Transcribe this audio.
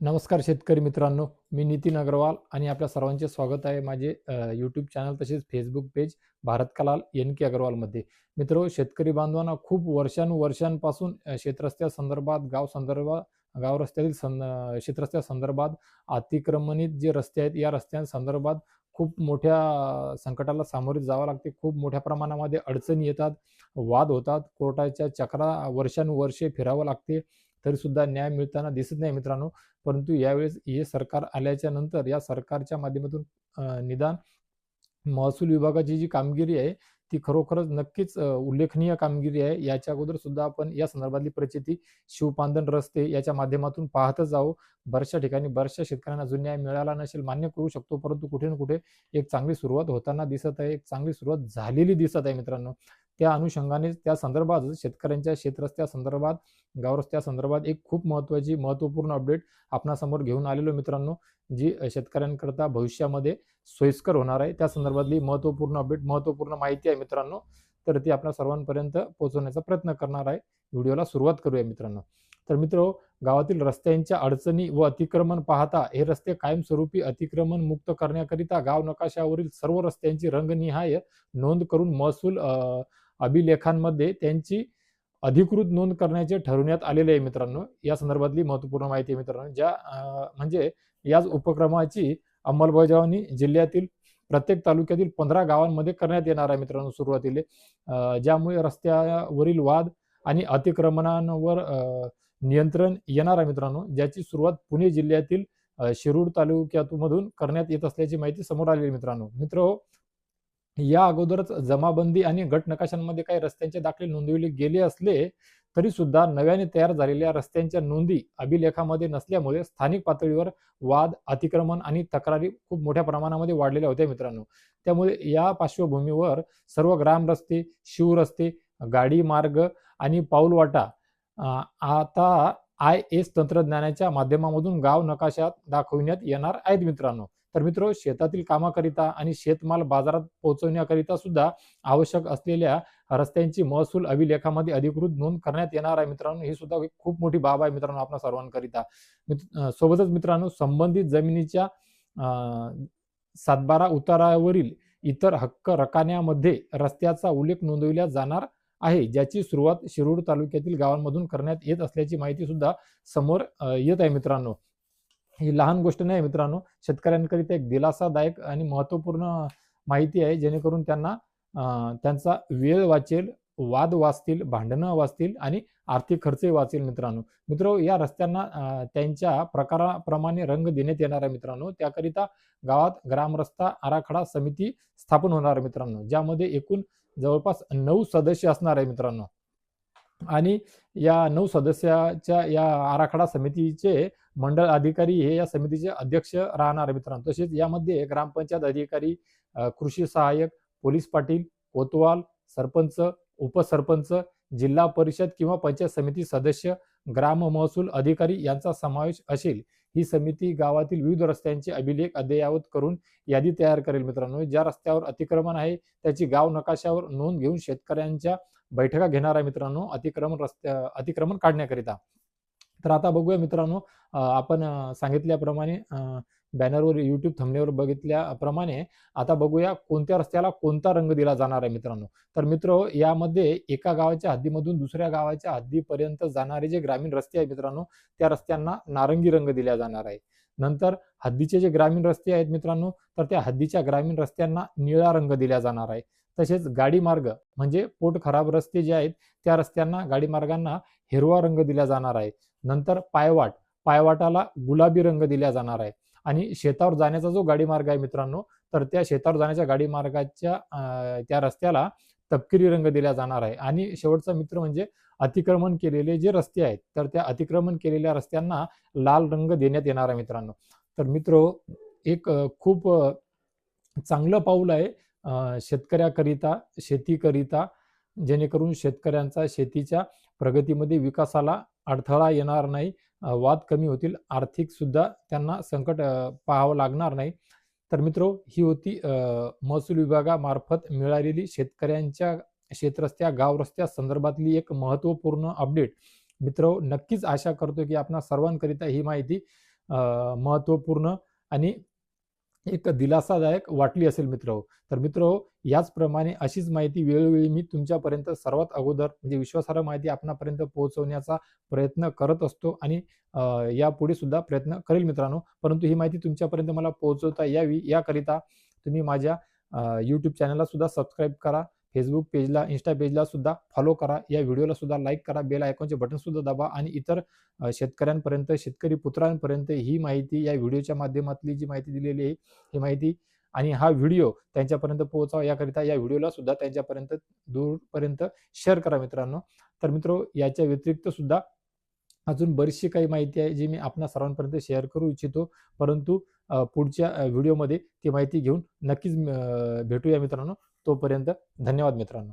नमस्कार शेतकरी मित्रांनो मी नितीन अग्रवाल आणि आपल्या सर्वांचे स्वागत आहे माझे यूट्यूब चॅनल तसेच Facebook page Bharat Kalal N K अग्रवालमध्ये मित्र शेतकरी बांधवांना खूप वर्षानुवर्षांपासून शेतरस्त्या संदर्भात गाव संदर्भात गाव रस्त्यातील सं शेतरस्त्या संदर्भात अतिक्रमणित जे रस्ते आहेत या रस्त्यांसंदर्भात खूप मोठ्या संकटाला सामोरे जावं लागते. खूप मोठ्या प्रमाणामध्ये अडचणी येतात वाद होतात. कोर्टाच्या चक्रा वर्षानुवर्षे फिरावं लागते. तरी सुद्धा न्याय मिळताना दिसत नाही मित्रांनो. परंतु यावेळेस हे सरकार आल्याच्यानंतर या सरकारच्या माध्यमातून निदान महसूल विभागाची जी कामगिरी आहे ती खरोखरच नक्कीच उल्लेखनीय कामगिरी आहे. याच्या अगोदर सुद्धा आपण या संदर्भातली प्रचिती शिवपांधन रस्ते याच्या माध्यमातून पाहतच जाऊ बऱ्याचशा ठिकाणी बऱ्याचशा शेतकऱ्यांना जो न्याय मिळाला नसेल मान्य करू शकतो. परंतु कुठे ना कुठे एक चांगली सुरुवात होताना दिसत आहे. एक चांगली सुरुवात झालेली दिसत आहे मित्रांनो. त्या अनुषंगाने त्या संदर्भात शेतकऱ्यांच्या शेतरस्त्या संदर्भात गावरस्त्या संदर्भात एक खूप महत्त्वाची महत्त्वपूर्ण अपडेट आपणासमोर घेऊन आलेलो मित्रांनो जी शेतकऱ्यांकरता भविष्यामध्ये सोयीस्कर होणार आहे. त्या संदर्भातली महत्त्वपूर्ण अपडेट महत्त्वपूर्ण माहिती आहे मित्रांनो. तर ती आपल्या सर्वांपर्यंत पोहोचवण्याचा प्रयत्न करणार आहे. व्हिडिओला सुरुवात करूया मित्रांनो. तर मित्र गावातील रस्त्यांच्या अडचणी व अतिक्रमण पाहता हे रस्ते कायमस्वरूपी अतिक्रमण मुक्त करण्याकरिता गाव नकाशावरील सर्व रस्त्यांची रंगनिहाय नोंद करून महसूल अभिलेखांमध्ये त्यांची अधिकृत नोंद करण्याचे ठरवण्यात आलेले आहे मित्रांनो. या संदर्भातली महत्त्वपूर्ण माहिती आहे मित्रांनो ज्या म्हणजे याच उपक्रमाची अंमलबजावणी जिल्ह्यातील प्रत्येक तालुक्यातील पंधरा गावांमध्ये करण्यात येणार आहे मित्रांनो सुरुवातीला. ज्यामुळे रस्त्यावरील वाद आणि अतिक्रमणांवर नियंत्रण येणार आहे मित्रांनो. ज्याची सुरुवात पुणे जिल्ह्यातील शिरूर तालुक्यातून करण्यात येत असल्याची माहिती समोर आलेली आहे मित्रांनो. मित्र हो, या अगोदरच जमाबंदी आणि गट नकाशांमध्ये काही रस्त्यांचे दाखले नोंदविले गेले असले तरी सुद्धा नव्याने तयार झालेल्या रस्त्यांच्या नोंदी अभिलेखामध्ये नसल्यामुळे स्थानिक पातळीवर वाद अतिक्रमण आणि तक्रारी खूप मोठ्या प्रमाणामध्ये वाढलेल्या होत्या मित्रांनो. त्यामुळे या पार्श्वभूमीवर सर्व ग्राम रस्ते शिवरस्ते गाडी मार्ग आणि पाऊलवाटा आता आय एस तंत्रज्ञानाच्या माध्यमामधून गाव नकाशात दाखविण्यात येणार आहेत मित्रांनो. तर मित्र शेतातील कामाकरिता आणि शेतमाल बाजारात पोहोचवण्याकरिता सुद्धा आवश्यक असलेल्या रस्त्यांची महसूल अभिलेखामध्ये अधिकृत नोंद करण्यात येणार आहे मित्रांनो. ही सुद्धा खूप मोठी बाब आहे मित्रांनो आपल्या सर्वांकरिता. सोबतच मित्रांनो संबंधित जमिनीच्या सातबारा उतारावरील इतर हक्क रकान्यामध्ये रस्त्याचा उल्लेख नोंदविला जाणार आहे ज्याची सुरुवात शिरूर तालुक्यातील गावांमधून करण्यात येत असल्याची माहिती सुद्धा समोर येत आहे मित्रांनो. ही लहान गोष्ट नाही मित्रांनो. शेतकऱ्यांकरिता एक दिलासादायक आणि महत्त्वपूर्ण माहिती आहे जेणेकरून त्यांना त्यांचा वेळ वाचेल वाद वाचतील भांडणं वाचतील आणि आर्थिक खर्चही वाचेल मित्रांनो. मित्र या रस्त्यांना त्यांच्या प्रकाराप्रमाणे रंग देण्यात येणार आहे मित्रांनो. त्याकरिता गावात ग्रामरस्ता आराखडा समिती स्थापन होणार आहे मित्रांनो ज्यामध्ये एकूण जवळपास नऊ सदस्य असणार आहे मित्रांनो. आणि या नऊ सदस्याच्या या आराखडा समितीचे मंडळ अधिकारी हे या समितीचे अध्यक्ष राहणार आहे मित्रांनो. तसेच यामध्ये ग्रामपंचायत अधिकारी कृषी सहाय्यक पोलीस पाटील कोतवाल सरपंच उपसरपंच जिल्हा परिषद किंवा पंचायत समिती सदस्य ग्राम महसूल अधिकारी यांचा समावेश असेल. ही समिती गावातील विविध रस्त्यांचे अभिलेख अद्ययावत करून यादी तयार करेल मित्रांनो. ज्या रस्त्यावर अतिक्रमण आहे त्याची गाव नकाशावर नोंद घेऊन शेतकऱ्यांच्या बैठका घेणार आहे मित्रांनो. अतिक्रमण रस्त्या अतिक्रमण काढण्याकरिता. तर आता बघूया मित्रांनो आपण सांगितल्याप्रमाणे बॅनरवर युट्यूब थंबनेवर बघितल्याप्रमाणे आता बघूया कोणत्या रस्त्याला कोणता रंग दिला जाणार आहे मित्रांनो. तर मित्र यामध्ये एका गावाच्या हद्दीमधून दुसऱ्या गावाच्या हद्दीपर्यंत जाणारे जे ग्रामीण रस्ते आहेत मित्रांनो त्या रस्त्यांना नारंगी रंग दिला जाणार आहे. नंतर हद्दीचे जे ग्रामीण रस्ते आहेत मित्रांनो तर त्या हद्दीच्या ग्रामीण रस्त्यांना निळा रंग दिला जाणार आहे. तसेच गाडी मार्ग म्हणजे पोट खराब रस्ते जे आहेत त्या रस्त्यांना गाडी मार्गांना हिरवा रंग दिला जाणार आहे. नंतर पायवाट पायवाटाला गुलाबी रंग दिला जाणार आहे. आणि शेतावर जाण्याचा जो गाडी मार्ग आहे मित्रांनो तर त्या शेतावर जाण्याच्या गाडी मार्गाच्या त्या रस्त्याला तपकिरी रंग दिला जाणार आहे. आणि शेवटचा मित्र म्हणजे अतिक्रमण केलेले जे रस्ते आहेत तर त्या अतिक्रमण केलेल्या रस्त्यांना लाल रंग देण्यात येणार आहे मित्रांनो. तर मित्र एक खूप चांगलं पाऊल आहे शेतकऱ्याकरिता शेतीकरिता जेणेकरून शेतकऱ्यांचा शेतीच्या प्रगतीमध्ये विकासाला अडथळा येणार नाही वाद कमी होतील आर्थिक सुद्धा त्यांना संकट पाहावं लागणार नाही. तर मित्रो ही होती महसूल विभागामार्फत मिळालेली शेतकऱ्यांच्या शेतरस्त्या गाव रस्त्या संदर्भातली एक महत्त्वपूर्ण अपडेट. मित्र नक्कीच आशा करतो की आपणा सर्वांकरिता ही माहिती महत्त्वपूर्ण आणि एक दिलासादायक वाटली असेल मित्र तर मित्र याचप्रमाणे अशीच माहिती वेळोवेळी मी तुमच्यापर्यंत सर्वात अगोदर म्हणजे विश्वासार्ह माहिती आपणापर्यंत पोहोचवण्याचा प्रयत्न करत असतो आणि यापुढे सुद्धा प्रयत्न करेल मित्रांनो. परंतु ही माहिती तुमच्यापर्यंत मला पोहोचवता यावी. याकरिता तुम्ही माझ्या यूट्यूब चॅनलला सुद्धा सबस्क्राईब करा. फेसबुक पेजला इन्स्टा पेजला सुद्धा फॉलो करा. या व्हिडिओला सुद्धा लाईक करा. बेल आयकॉनचे बटन सुद्धा दाबा आणि इतर शेतकऱ्यांपर्यंत शेतकरी पुत्रांपर्यंत ही माहिती या व्हिडिओच्या माध्यमातली जी माहिती दिलेली आहे ही माहिती आणि हा व्हिडिओ त्यांच्यापर्यंत पोहोचावा याकरिता या व्हिडिओला सुद्धा त्यांच्यापर्यंत दूरपर्यंत शेअर करा मित्रांनो. तर मित्र याच्या व्यतिरिक्त सुद्धा अजून बरीचशी काही माहिती आहे जी मी आपणा सर्वांपर्यंत शेअर करू इच्छितो. परंतु पुढच्या व्हिडिओमध्ये ती माहिती घेऊन नक्कीच भेटूया मित्रांनो. तोपर्यंत धन्यवाद मित्रांनो.